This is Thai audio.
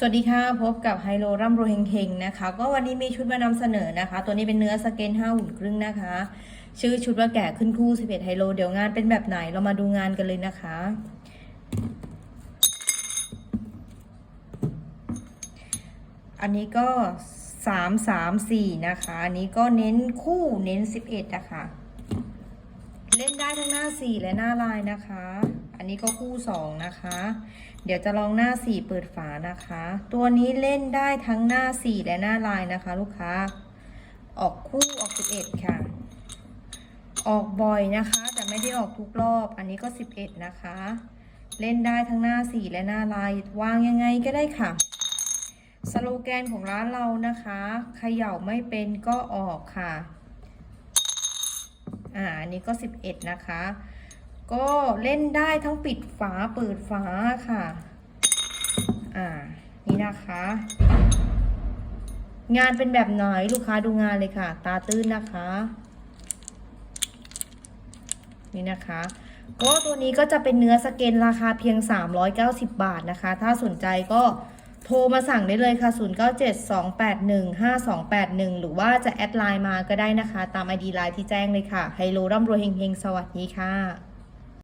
สวัสดีค่ะ พบกับไฮโลร่ำรวยเฮงๆนะคะ ก็วันนี้มีชุดมานำเสนอนะคะ ตัวนี้เป็นเนื้อสเกน5หุ่นครึ่งนะคะ ชื่อชุดว่าแก่ขึ้นคู่11ไฮโล เดี๋ยวงานเป็นแบบไหนเรามาดูงานกันเลยนะคะ อันนี้ก็3 3 4นะคะ อันนี้ก็เน้นคู่เน้น11นะคะ เล่นได้ทั้งหน้า4และหน้าลายนะคะ อันนี้ก็คู่2นะคะ เดี๋ยวจะลองหน้า4เปิดฝานะคะ ตัวนี้เล่นได้ทั้งหน้า4และหน้าลายนะคะ ลูกค้า ออกคู่ออก11ค่ะ ออกบ่อยนะคะ แต่ไม่ได้ออกทุกรอบ อันนี้ก็11นะคะ เล่นได้ทั้งหน้า4และหน้าลาย วางยังไงก็ได้ค่ะสโลแกนของร้านเรานะคะเขย่าไม่เป็นก็ออกค่ะ อ่า อันนี้ก็ 11 นะคะ ก็เล่นได้ทั้งปิดฝาเปิดฝาค่ะ อ่า นี่นะคะ งานเป็นแบบไหนลูกค้าดูงานเลยค่ะ ตาตื้นนะคะ นี่นะคะ ก็ตัวนี้ก็จะเป็นเนื้อสเกนราคาเพียง 390 บาทนะคะ ถ้าสนใจก็โทรมาสั่งได้เลยค่ะ 0972815281 หรือว่าจะแอดไลน์มาก็ได้นะคะ ตาม ID ไลน์ที่แจ้งเลยค่ะ ไฮโลร่ำรวยเฮงๆ สวัสดีค่ะ